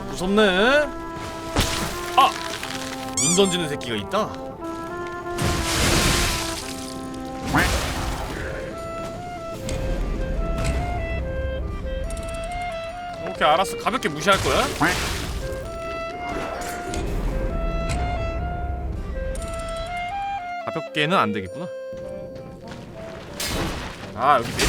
무섭네. 아! 눈 던지는 새끼가 있다. 오케이 알았어 가볍게 무시할 거야. 가볍게는 안 되겠구나. 아 여기 내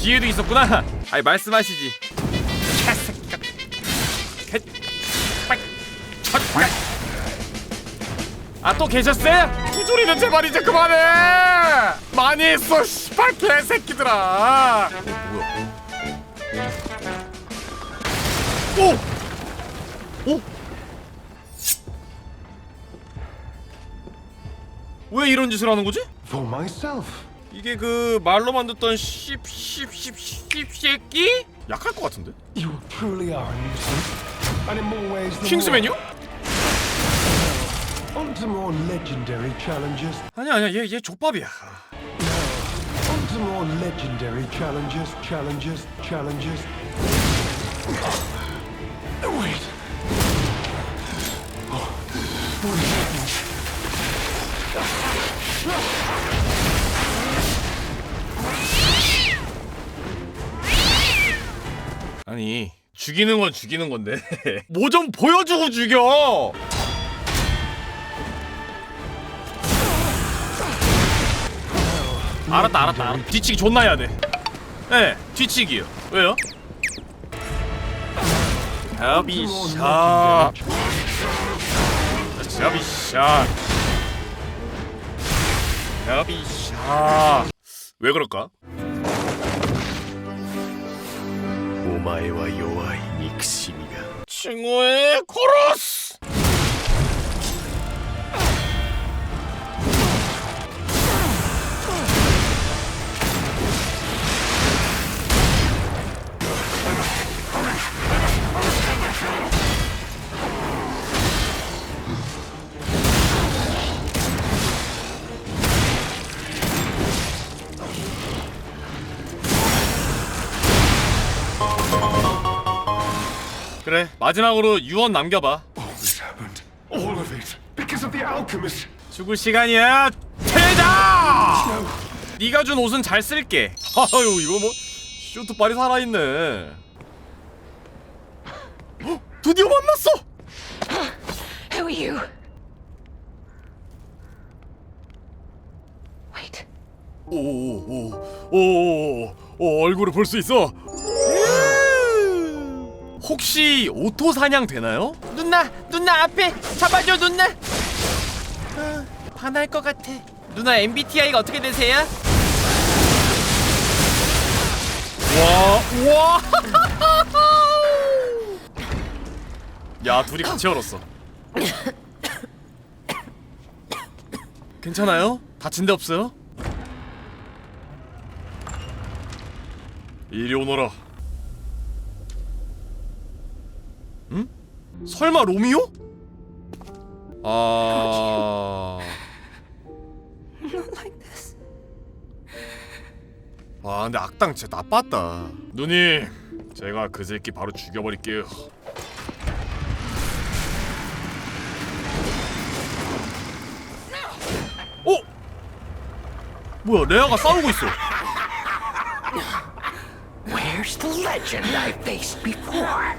뒤에도 있었구나. 아이 말씀하시지. 개새끼가. 개. 빡. 첫. 아또 계셨어요? 후조리는 제발 이제 그만해. 많이 했어, 씨발 개새끼들아. 어, 뭐야? 오. 오. 왜 이런 짓을 하는 거지? For myself. 이게 그 말로만 듣던 씹씹씹씹 새끼? 약할 것 같은데? You truly are a nuisance. And in more ways than 킹스. 메뉴? On to more legendary challenges. 아니야 아니야 얘 얘 족밥이야. On to more legendary challenges, challenges, challenges. Wait. Oh, what is happening? 아니 죽이는 건 죽이는 건데 뭐 좀 보여주고 죽여. 알았다 알았다 알았다. 뒤치기 존나 해야 돼. 네 뒤치기요. 왜요? 샤비샤 샤비샤 샤비샤 왜 그럴까? 前は弱い憎しみが。ちごえ殺す！ 그래 마지막으로 유언 남겨봐 All this happened. All of it. Because of the alchemist. 죽을 시간이야 퇴장 네가 준 옷은 잘 쓸게 아유 이거 뭐 쇼트발이 살아있네 헉, 드디어 만났어 Who are you? Wait. 오오오오 얼굴을 볼 수 있어 혹시 오토 사냥 되나요? 누나 누나 앞에 잡아줘 누나 아, 반할 것 같아 누나 MBTI가 어떻게 되세요? 와, 와. 야, 둘이 같이 얼었어. 괜찮아요? 다친 데 없어요? 이리 오너라. 설마 로미오? 아. 와 근데 악당 진짜 나빴다 누님 제가 그 새끼 바로 죽여버릴게요 어? 뭐야 레아가 싸우고 있어 Where's the legend I faced before?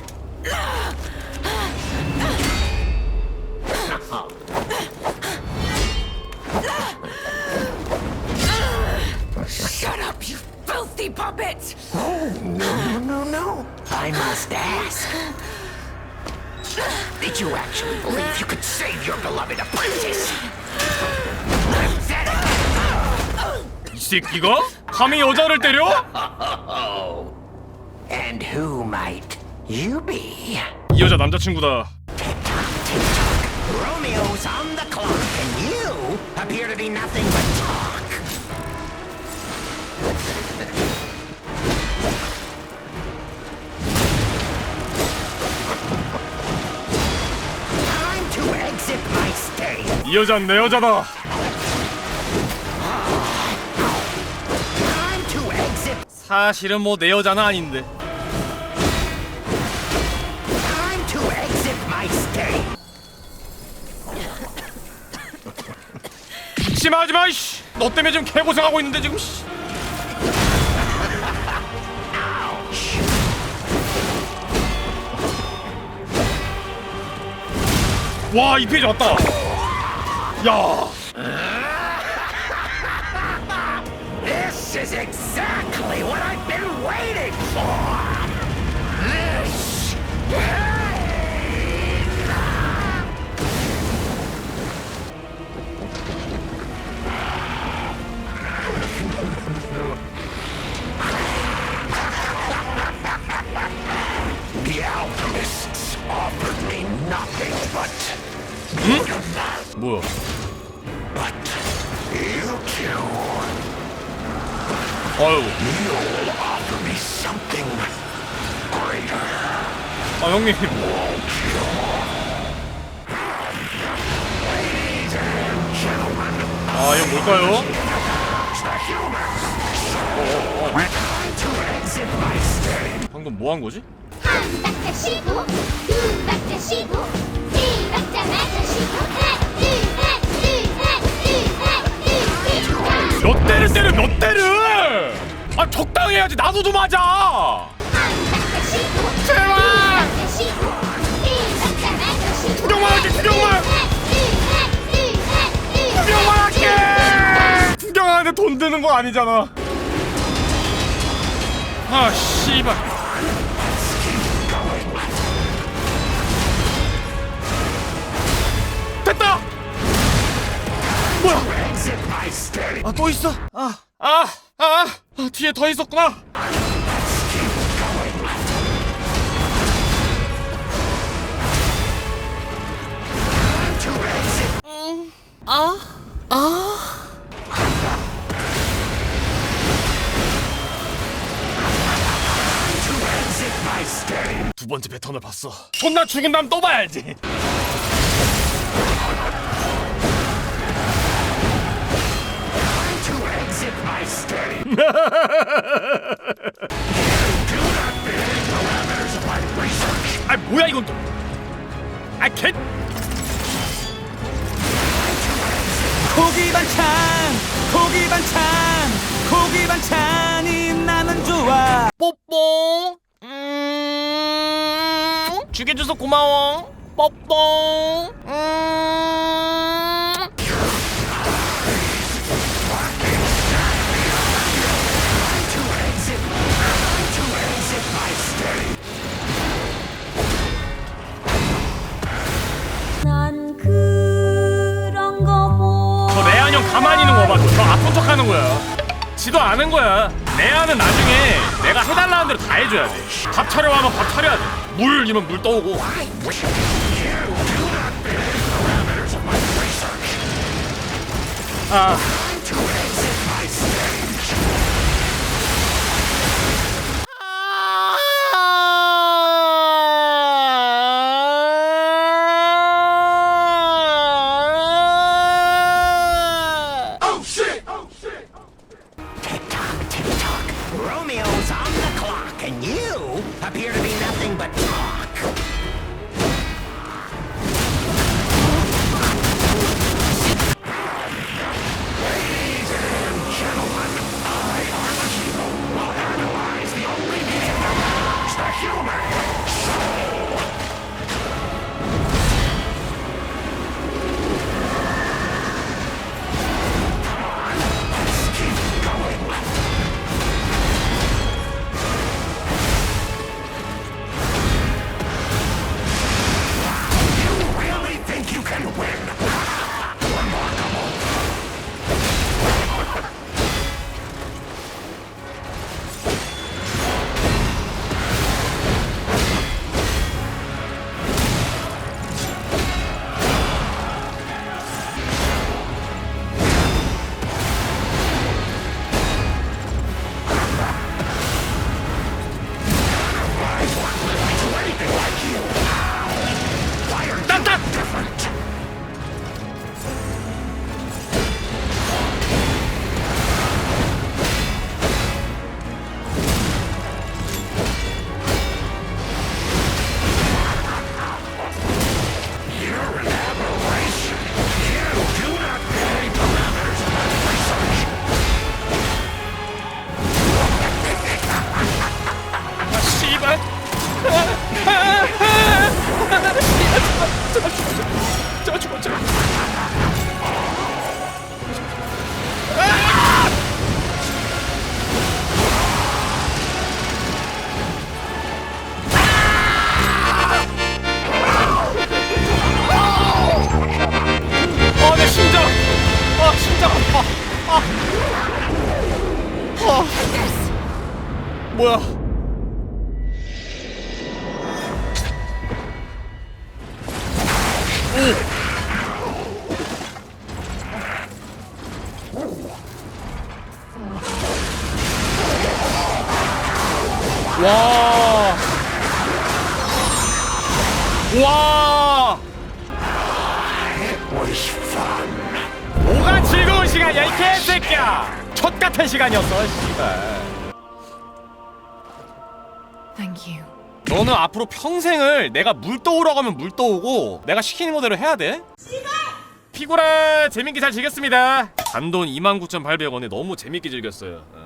Must ask. Did you actually believe you could save your beloved apprentice? 이 새끼가? 감히 여자를 때려? And who might you be? 이 여자 남자친구다 Romeo's on the clock, and you appear to be nothing but talk. 이 여자는 내 여자다 사실은 뭐 내 여자는 아닌데. 심하지 마 이씨 너 때문에 지금 개고생하고 있는데 지금 씨. 와 이 페이지 왔다 야 greater. 아 형님 아 이거 뭘까요? 방금 뭐 한 거지? 한 박자 쉬고 두 박자 쉬고 적당히 해야지. 나도 좀 하자. 제발! 구경만 할게, 구경만! 구경만 할게. 구경하는데 돈 드는 거 아니잖아. 아 씨발. 됐다! 뭐야. 아 또 있어? 아아 아 아, 아, 아, 뒤에 더 있었구나. my state. 두 번째 패턴을 봤어. 존나 죽은 다음 또 봐야지 아 뭐야 이건 또. 아 개. 고기 반찬 고기 반찬 고기 반찬이 나는 좋아 뽀뽀. 음. 죽여줘서 고마워. 뽀뽀. 음. 아는 거야. 레안은 나중에 내가 해달라는 대로 다 해줘야 돼. 밥 차려 하면 밥 차려야 돼. 물 이면 물 떠오고. 아. 와. 와. 뭐가 즐거운 시간이야 이 개새끼야. 첫 같은 시간이었어, 씨발. Thank you. 너는 앞으로 평생을 내가 물 떠오라고 하면 물 떠오고 내가 시키는 거대로 해야 돼. 피고라 재밌게 잘 즐겼습니다. 단돈 29,800원에 너무 재밌게 즐겼어요. 어.